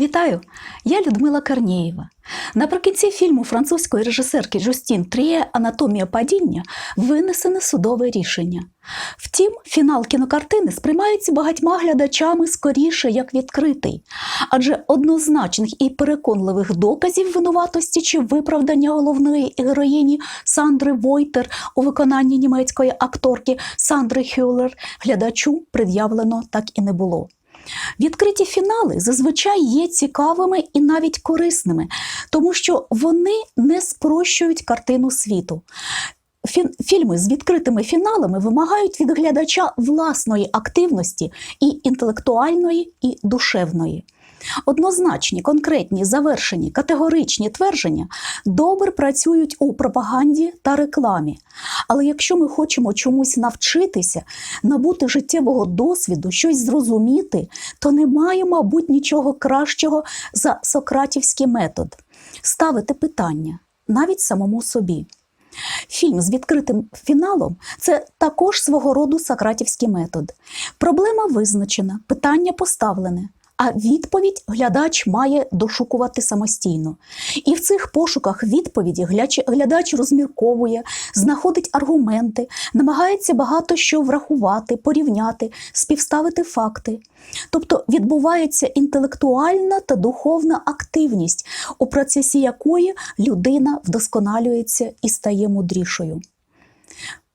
Вітаю! Я Людмила Корнієва. Наприкінці фільму французької режисерки Жустін Тріє Анатомія падіння винесене судове рішення. Втім, фінал кінокартини сприймається багатьма глядачами скоріше як відкритий, адже однозначних і переконливих доказів винуватості чи виправдання головної героїні Сандри Войтер у виконанні німецької акторки Сандри Хюллер глядачу пред'явлено так і не було. Відкриті фінали зазвичай є цікавими і навіть корисними, тому що вони не спрощують картину світу. Фільми з відкритими фіналами вимагають від глядача власної активності і інтелектуальної, і душевної. Однозначні, конкретні, завершені, категоричні твердження добре працюють у пропаганді та рекламі. Але якщо ми хочемо чомусь навчитися, набути життєвого досвіду, щось зрозуміти, то немає, мабуть, нічого кращого за сократівський метод ставити питання навіть самому собі. Фільм з відкритим фіналом це також свого роду сократівський метод. Проблема визначена, питання поставлене. А відповідь глядач має дошукувати самостійно. І в цих пошуках відповіді глядач, розмірковує, знаходить аргументи, намагається багато що врахувати, порівняти, співставити факти. Тобто відбувається інтелектуальна та духовна активність, у процесі якої людина вдосконалюється і стає мудрішою.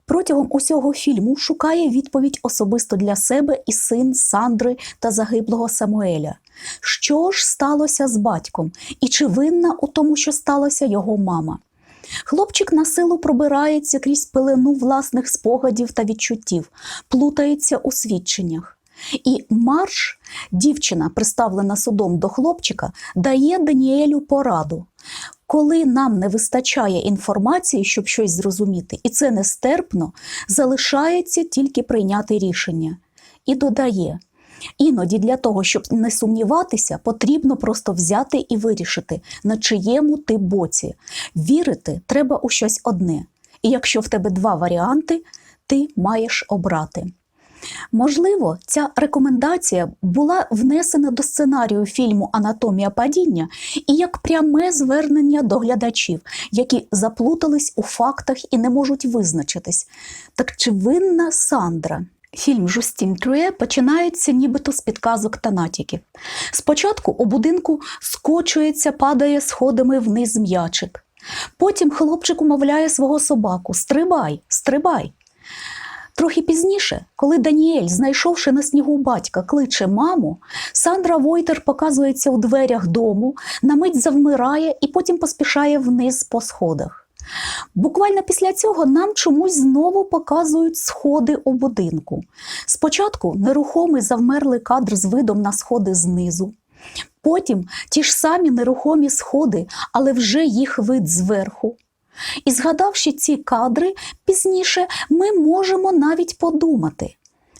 Протягом усього фільму шукає відповідь особисто для себе і син Сандри та загиблого Самуеля. Що ж сталося з батьком, і чи винна у тому, що сталося його мама? Хлопчик на силу пробирається крізь пелену власних спогадів та відчуттів, плутається у свідченнях. І марш, дівчина, приставлена судом до хлопчика, дає Даніелю пораду. Коли нам не вистачає інформації, щоб щось зрозуміти, і це нестерпно, залишається тільки прийняти рішення. І додає: іноді для того, щоб не сумніватися, потрібно просто взяти і вирішити, на чиєму ти боці. Вірити треба у щось одне. І якщо в тебе два варіанти, ти маєш обрати. Можливо, ця рекомендація була внесена до сценарію фільму Анатомія падіння і як пряме звернення до глядачів, які заплутались у фактах і не можуть визначитись. Так чи винна Сандра? Фільм Жустін Трює починається нібито з підказок та натяків. Спочатку у будинку скочується, падає сходами вниз м'ячик. Потім хлопчик умовляє свого собаку: Стрибай, стрибай. Трохи пізніше, коли Даніель, знайшовши на снігу батька, кличе маму, Сандра Войтер показується у дверях дому, на мить завмирає і потім поспішає вниз по сходах. Буквально після цього нам чомусь знову показують сходи у будинку. Спочатку нерухомий завмерлий кадр з видом на сходи знизу. Потім ті ж самі нерухомі сходи, але вже їх вид зверху. І згадавши ці кадри, пізніше ми можемо навіть подумати.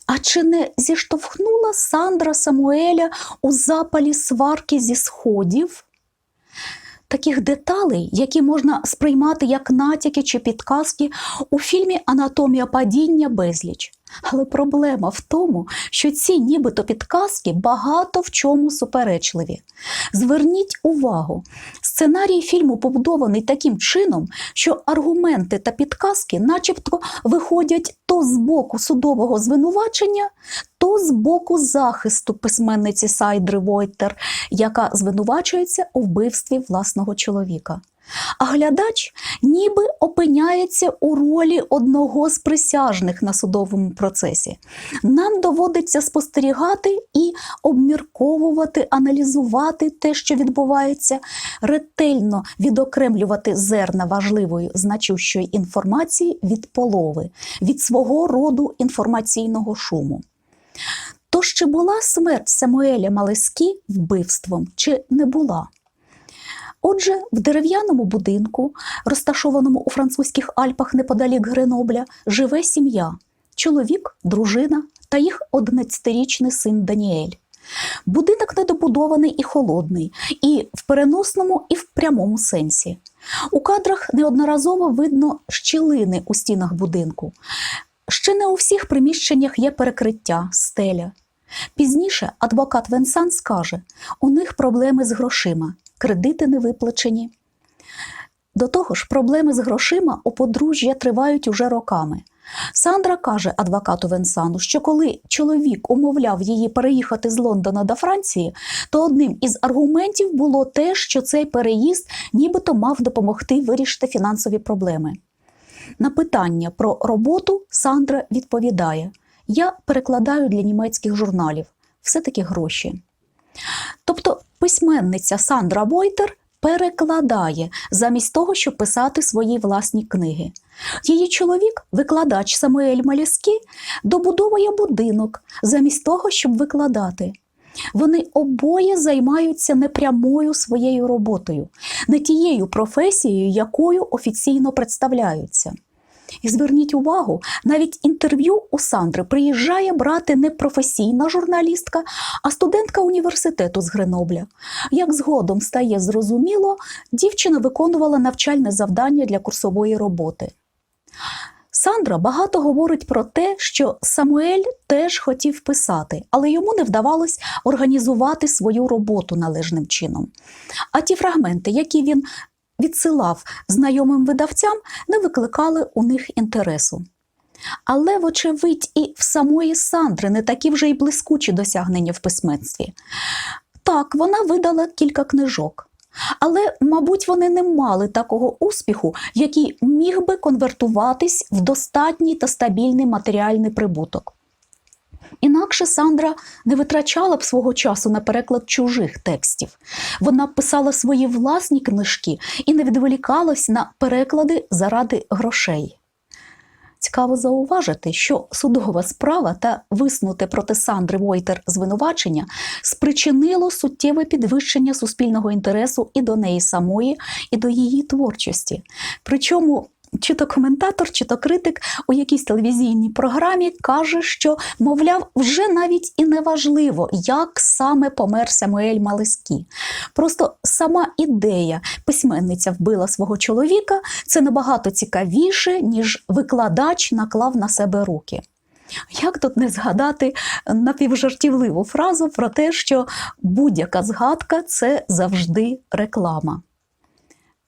А чи не зіштовхнула Сандра Самуеля у запалі сварки зі сходів? Таких деталей, які можна сприймати як натяки чи підказки, у фільмі Анатомія падіння безліч. Але проблема в тому, що ці нібито підказки багато в чому суперечливі. Зверніть увагу, сценарій фільму побудований таким чином, що аргументи та підказки начебто виходять то з боку судового звинувачення, то з боку захисту письменниці Сайдри Войтер, яка звинувачується у вбивстві власного чоловіка. А глядач ніби опиняється у ролі одного з присяжних на судовому процесі. Нам доводиться спостерігати і обмірковувати, аналізувати те, що відбувається, ретельно відокремлювати зерна важливої значущої інформації від полови, від свого роду інформаційного шуму. Тож чи була смерть Самуеля Малескі вбивством, чи не була? Отже, в дерев'яному будинку, розташованому у французьких Альпах неподалік Гренобля, живе сім'я: чоловік, дружина та їх 11-річний син Даніель. Будинок недобудований і холодний, і в переносному, і в прямому сенсі. У кадрах неодноразово видно щілини у стінах будинку. Ще не у всіх приміщеннях є перекриття, стеля. Пізніше адвокат Венсан скаже, у них проблеми з грошима, кредити не виплачені. До того ж, проблеми з грошима у подружжя тривають уже роками. Сандра каже адвокату Венсану, що коли чоловік умовляв її переїхати з Лондона до Франції, то одним із аргументів було те, що цей переїзд нібито мав допомогти вирішити фінансові проблеми. На питання про роботу Сандра відповідає: Я перекладаю для німецьких журналів все-таки гроші. Тобто письменниця Сандра Войтер перекладає замість того, щоб писати свої власні книги. Її чоловік, викладач Самуель Маліскі, добудовує будинок замість того, щоб викладати. Вони обоє займаються непрямою своєю роботою, не тією професією, якою офіційно представляються. І зверніть увагу, навіть інтерв'ю у Сандри приїжджає брати не професійна журналістка, а студентка університету з Гренобля. Як згодом стає зрозуміло, дівчина виконувала навчальне завдання для курсової роботи. Сандра багато говорить про те, що Самуель теж хотів писати, але йому не вдавалось організувати свою роботу належним чином. А ті фрагменти, які він відсилав знайомим видавцям, не викликали у них інтересу. Але, вочевидь, і в самої Сандри не такі вже й блискучі досягнення в письменстві. Так, вона видала кілька книжок. Але, мабуть, вони не мали такого успіху, який міг би конвертуватись в достатній та стабільний матеріальний прибуток. Інакше Сандра не витрачала б свого часу на переклад чужих текстів. Вона писала свої власні книжки і не відволікалась на переклади заради грошей. Цікаво зауважити, що судова справа та виснуте проти Сандри Войтер звинувачення спричинило суттєве підвищення суспільного інтересу і до неї самої, і до її творчості. Причому чи то коментатор, чи то критик у якійсь телевізійній програмі каже, що, мовляв, вже навіть і не важливо, як саме помер Самуель Малискі. Просто сама ідея письменниця вбила свого чоловіка це набагато цікавіше, ніж викладач наклав на себе руки. Як тут не згадати напівжартівливу фразу про те, що будь-яка згадка це завжди реклама.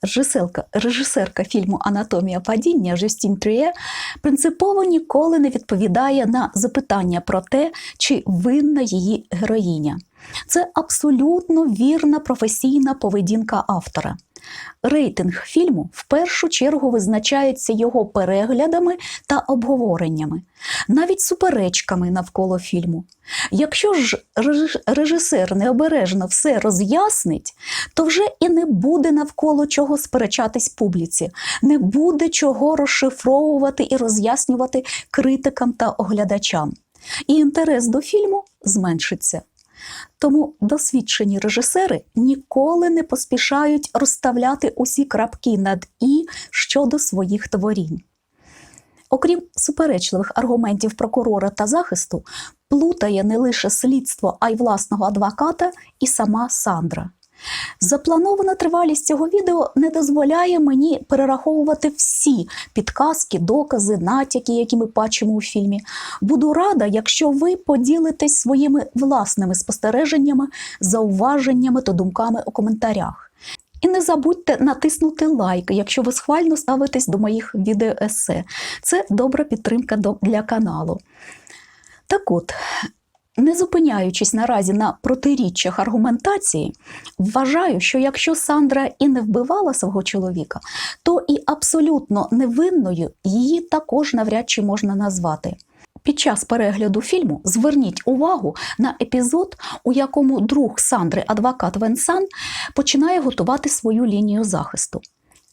Режисерка, режисерка фільму Анатомія падіння Жюстін Тріє принципово ніколи не відповідає на запитання про те, чи винна її героїня. Це абсолютно вірна професійна поведінка автора. Рейтинг фільму в першу чергу визначається його переглядами та обговореннями, навіть суперечками навколо фільму. Якщо ж режисер необережно все роз'яснить, то вже і не буде навколо чого сперечатись публіці, не буде чого розшифровувати і роз'яснювати критикам та оглядачам. І інтерес до фільму зменшиться. Тому досвідчені режисери ніколи не поспішають розставляти усі крапки над і щодо своїх творінь. Окрім суперечливих аргументів прокурора та захисту, плутає не лише слідство, а й власного адвоката і сама Сандра. Запланована тривалість цього відео не дозволяє мені перераховувати всі підказки, докази, натяки, які ми бачимо у фільмі. Буду рада, якщо ви поділитесь своїми власними спостереженнями, зауваженнями та думками у коментарях. І не забудьте натиснути лайк, якщо ви схвально ставитесь до моїх відеоесе. Це добра підтримка для каналу. Так от, не зупиняючись наразі на протиріччях аргументації, вважаю, що якщо Сандра і не вбивала свого чоловіка, то і абсолютно невинною її також навряд чи можна назвати. Під час перегляду фільму зверніть увагу на епізод, у якому друг Сандри, адвокат Венсан, починає готувати свою лінію захисту.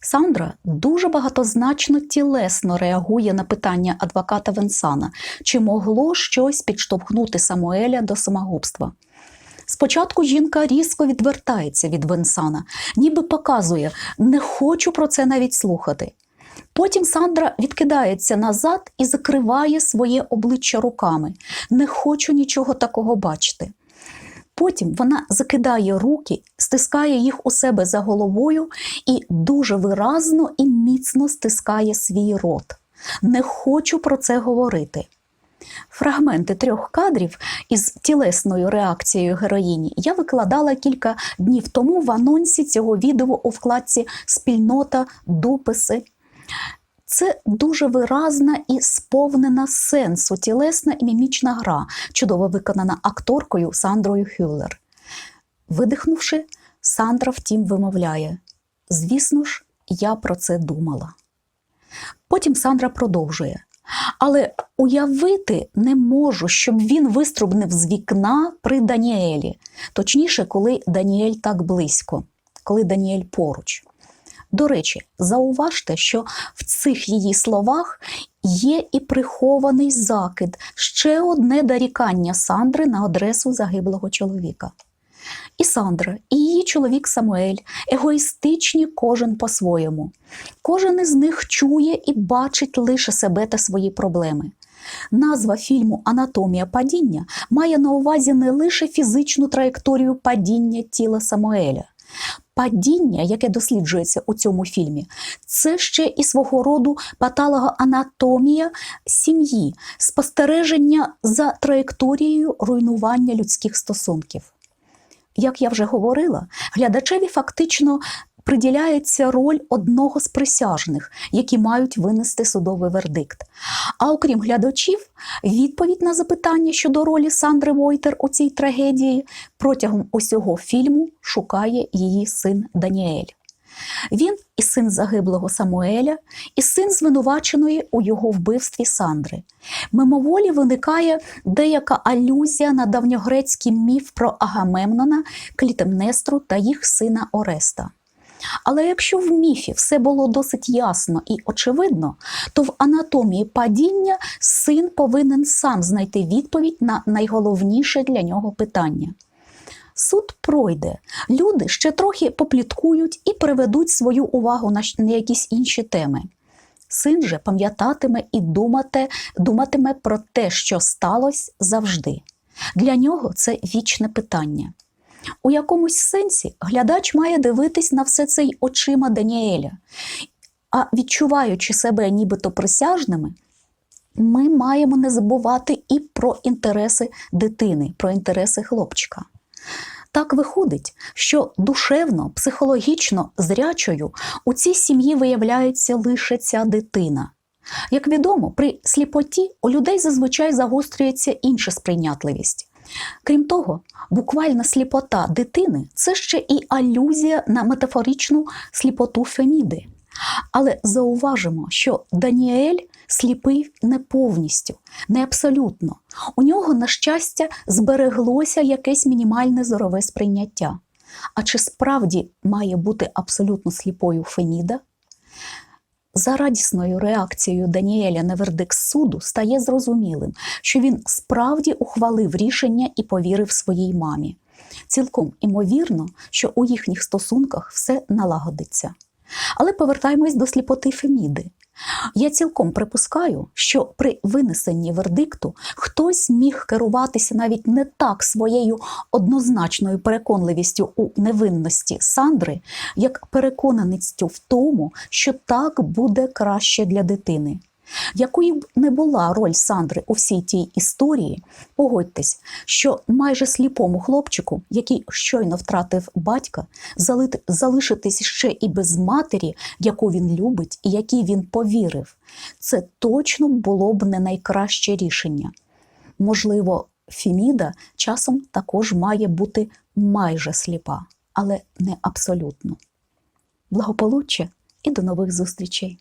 Сандра дуже багатозначно тілесно реагує на питання адвоката Венсана, чи могло щось підштовхнути Самуеля до самогубства. Спочатку жінка різко відвертається від Венсана, ніби показує, не хочу про це навіть слухати. Потім Сандра відкидається назад і закриває своє обличчя руками. Не хочу нічого такого бачити. Потім вона закидає руки, стискає їх у себе за головою і дуже виразно і міцно стискає свій рот. Не хочу про це говорити. Фрагменти трьох кадрів із тілесною реакцією героїні я викладала кілька днів тому в анонсі цього відео у вкладці Спільнота дописи. Це дуже виразна і сповнена сенсу тілесна і мімічна гра, чудово виконана акторкою Сандрою Хюллер. Видихнувши, Сандра втім вимовляє: Звісно ж, я про це думала. Потім Сандра продовжує. Але уявити не можу, щоб він виструбнив з вікна при Даніелі, точніше, коли Даніель так близько, коли Даніель поруч. До речі, зауважте, що в цих її словах є і прихований закид, ще одне дорікання Сандри на адресу загиблого чоловіка. І Сандра, і її чоловік Самуель егоїстичні кожен по-своєму. Кожен із них чує і бачить лише себе та свої проблеми. Назва фільму Анатомія падіння має на увазі не лише фізичну траєкторію падіння тіла Самуеля. Падіння, яке досліджується у цьому фільмі, це ще і свого роду патологоанатомія сім'ї, спостереження за траєкторією руйнування людських стосунків. Як я вже говорила, глядачеві фактично приділяється роль одного з присяжних, які мають винести судовий вердикт. А окрім глядачів, відповідь на запитання щодо ролі Сандри Войтер у цій трагедії протягом усього фільму шукає її син Даніель. Він і син загиблого Самуеля, і син звинуваченої у його вбивстві Сандри. Мимоволі виникає деяка алюзія на давньогрецький міф про Агамемнона, Клітемнестру та їх сина Ореста. Але якщо в міфі все було досить ясно і очевидно, то в анатомії падіння син повинен сам знайти відповідь на найголовніше для нього питання. Суд пройде, люди ще трохи попліткують і переведуть свою увагу на якісь інші теми. Син же пам'ятатиме і думате, думатиме про те, що сталося завжди. Для нього це вічне питання. У якомусь сенсі глядач має дивитись на все це й очима Даніеля. А відчуваючи себе нібито присяжними, ми маємо не забувати і про інтереси дитини, про інтереси хлопчика. Так виходить, що душевно, психологічно зрячою у цій сім'ї виявляється лише ця дитина. Як відомо, при сліпоті у людей зазвичай загострюється інша сприйнятливість. Крім того, буквальна сліпота дитини це ще і алюзія на метафоричну сліпоту Феміди. Але зауважимо, що Даніель сліпий не повністю, не абсолютно. У нього, на щастя, збереглося якесь мінімальне зорове сприйняття. А чи справді має бути абсолютно сліпою Феміда? За радісною реакцією Даніеля на вердикт суду стає зрозумілим, що він справді ухвалив рішення і повірив своїй мамі. Цілком імовірно, що у їхніх стосунках все налагодиться. Але повертаємось до сліпоти Феміди. Я цілком припускаю, що при винесенні вердикту хтось міг керуватися навіть не так своєю однозначною переконливістю у невинності Сандри, як переконаністю в тому, що так буде краще для дитини. Якою б не була роль Сандри у всій тій історії, погодьтесь, що майже сліпому хлопчику, який щойно втратив батька, залишитись ще і без матері, яку він любить і якій він повірив, це точно було б не найкраще рішення. Можливо, Феміда часом також має бути майже сліпа, але не абсолютно. Благополуччя і до нових зустрічей!